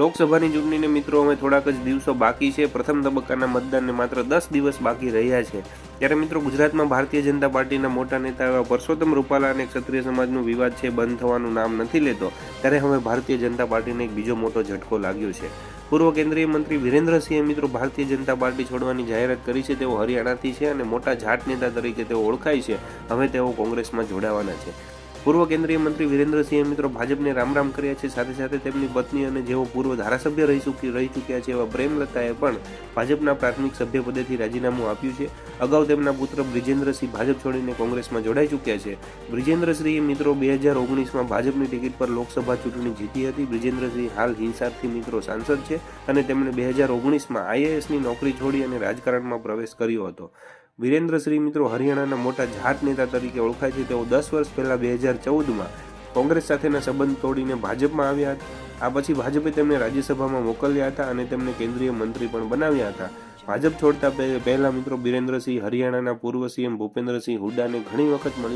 લોકસભાની ચૂંટણીને મિત્રો અમે થોડાક જ દિવસો બાકી છે. પ્રથમ તબક્કાના મતદાનને માત્ર દસ દિવસ બાકી રહ્યા છે. ત્યારે મિત્રો ગુજરાતમાં ભારતીય જનતા પાર્ટીના મોટા નેતા એવા પરસોત્તમ રૂપાલા અને ક્ષત્રિય સમાજનું વિવાદ છે, બંધ થવાનું નામ નથી લેતો. ત્યારે હવે ભારતીય જનતા પાર્ટીને એક બીજો મોટો ઝટકો લાગ્યો છે. પૂર્વ કેન્દ્રીય મંત્રી વિરેન્દ્રસિંહે મિત્રો ભારતીય જનતા પાર્ટી છોડવાની જાહેરાત કરી છે. તેઓ હરિયાણાથી છે અને મોટા જાટ નેતા તરીકે તેઓ ઓળખાય છે. હવે તેઓ કોંગ્રેસમાં જોડાવાના છે. પૂર્વ કેન્દ્રીય મંત્રી વિરેન્દ્રસિંહે મિત્રો ભાજપને રામ રામ કર્યા છે. સાથે સાથે તેમની પત્ની અને જેઓ પૂર્વ ધારાસભ્ય રહી ચૂકી, રહી ચૂક્યા છે એવા પ્રેમલતાએ પણ ભાજપના પ્રાથમિક સભ્યપદેથી રાજીનામું આપ્યું છે. અગાઉ તેમના પુત્ર બ્રિજેન્દ્રસિંહ ભાજપ છોડીને કોંગ્રેસમાં જોડાઈ ચૂક્યા છે. બ્રિજેન્દ્રસિંહે મિત્રો બે હજાર ઓગણીસમાં ભાજપની ટિકિટ પર લોકસભા ચૂંટણી જીતી હતી. બ્રિજેન્દ્રસિંહ હાલ હિંસાથી મિત્રો સાંસદ છે અને તેમણે બે હજાર ઓગણીસમાં આઈએએસની નોકરી છોડી અને રાજકારણમાં પ્રવેશ કર્યો હતો. વિરેન્દ્રસિંહ મિત્રો હરિયાણાના મોટા જાટ નેતા તરીકે ઓળખાય છે. તેઓ દસ વર્ષ પહેલા બે હજાર ચૌદમાં કોંગ્રેસ સાથેના સંબંધ તોડીને ભાજપમાં આવ્યા હતા. આ પછી ભાજપે તેમને રાજ્યસભામાં મોકલ્યા હતા અને તેમને કેન્દ્રીય મંત્રી પણ બનાવ્યા હતા. ભાજપ છોડતા પહે- પહેલા મિત્રો બિરેન્દ્રસિંહ હરિયાણાના પૂર્વ સીએમ ભૂપેન્દ્રસિંહ હુડ્ડાને ઘણી વખત મળ્યા